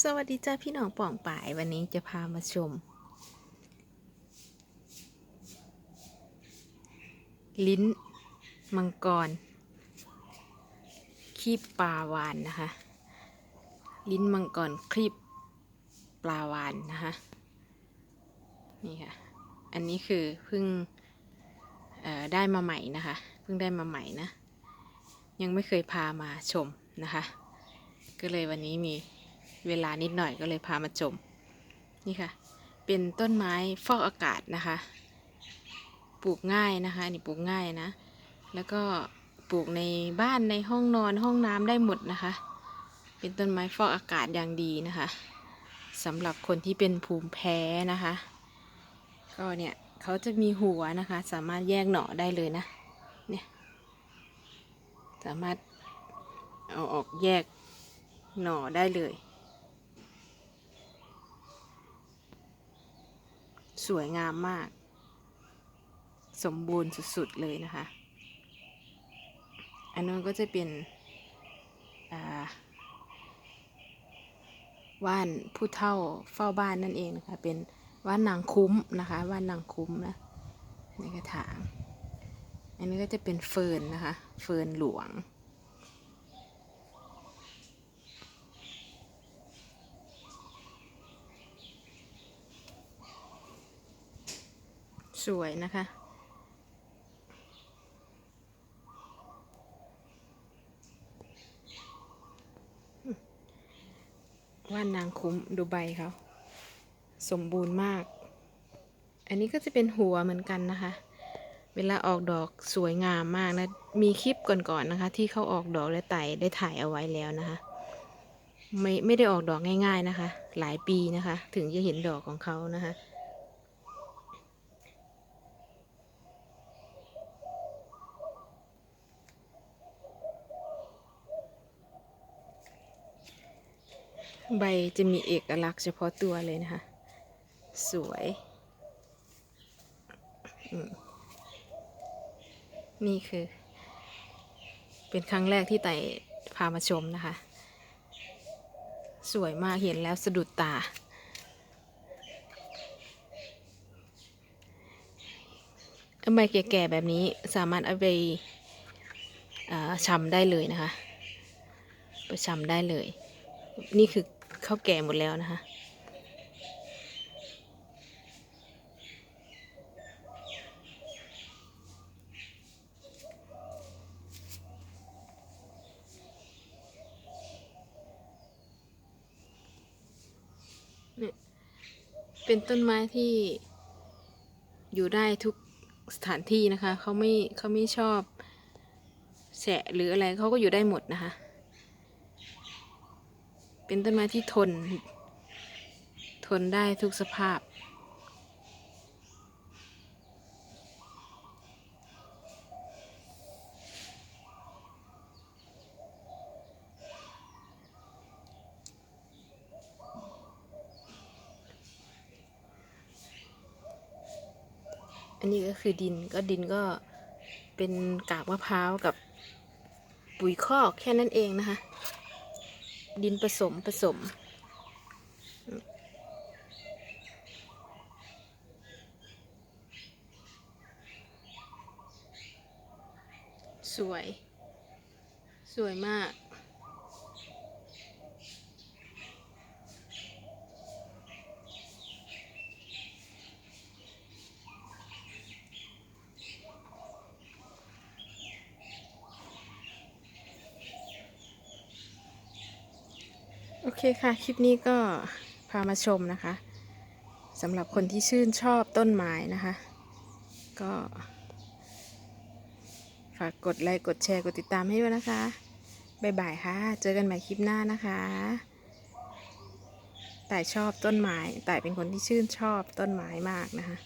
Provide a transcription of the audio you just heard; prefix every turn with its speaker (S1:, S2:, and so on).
S1: สวัสดีจ้าพี่น้องป่องป่าย วันนี้จะพามาชม ลิ้นมังกร คีบปลาวานนะคะ ลิ้นมังกรคลีบปลาวานนะคะ นี่ค่ะ อันนี้คือเพิ่งได้มาใหม่นะคะ เพิ่งได้มาใหม่นะ ยังไม่เคยพามาชมนะคะ ก็เลยวันนี้มี เวลานิดหน่อยก็เลยพามาชมนี่ค่ะ เป็นต้นไม้ฟอกอากาศนะคะ ปลูกง่ายนะคะนนี่ปลูกง่ายนะ แล้วก็ปลูกในบ้านในห้องนอนห้องน้ำได้หมดนะคะ เป็นต้นไม้ฟอกอากาศอย่างดีนะคะสำหรับคนที่เป็นภูมิแพ้นะคะ ก็เนี่ยเขาจะมีหัวนะคะ สามารถแยกหน่อได้เลยนะเนี่ยสามารถเอาออกแยกหน่อได้เลย สวยงามมาก สมบูรณ์สุดๆเลยนะคะ อันนั้นก็จะเป็นว่านผู้เฒ่าเฝ้าบ้านนั่นเองนะคะ เป็นว่านนางคุ้มนะคะว่านนางคุ้มนะในกระถาง อันนี้ก็จะเป็นเฟิร์นนะคะ เฟิร์นหลวง สวยนะคะ ว่านนางคุ้มดูใบเขาสมบูรณ์มาก อันนี้ก็จะเป็นหัวเหมือนกันนะคะ เวลาออกดอกสวยงามมากนะ มีคลิปก่อนๆนะคะ ที่เขาออกดอกและไต่ได้ถ่ายเอาไว้แล้วนะคะไม่ไม่ได้ออกดอกง่าย ๆนะคะ หลายปีนะคะ ถึงจะเห็นดอกของเขานะคะ ใบจะมีเอกลักษณ์เฉพาะตัวเลยนะคะ สวยนี่คือ เป็นครั้งแรกที่ไต่พามาชมนะคะ สวยมากเห็นแล้วสะดุดตา ใบแก่ๆแบบนี้สามารถเอาไปชำได้เลยนะคะ ไปชำได้เลย นี่คือข้าวแก่หมดแล้วนะคะเนี่ยเป็นต้นไม้ที่อยู่ได้ทุกสถานที่นะคะ เขาไม่เขาไม่ชอบแฉะหรืออะไรเขาก็อยู่ได้หมดนะคะ เป็นต้นไม้ที่ทน ทนได้ทุกสภาพ อันนี้ก็คือดินก็ดินก็เป็นกากมะพร้าวกับปุ๋ยคอกแค่นั้นเองนะคะ ดินผสมผสม สวย สวยมาก เคค่ะ คลิปนี้ก็พามาชมนะคะสำหรับคนที่ชื่นชอบต้นไม้นะคะ ก็ ฝากกดไลค์กดแชร์กดติดตามให้ด้วยนะคะบ๊ายบายค่ะ เจอกันใหม่คลิปหน้านะคะแต่ายชอบต้นไม้แต่ายเป็นคนที่ชื่นชอบต้นไม้มากนะคะ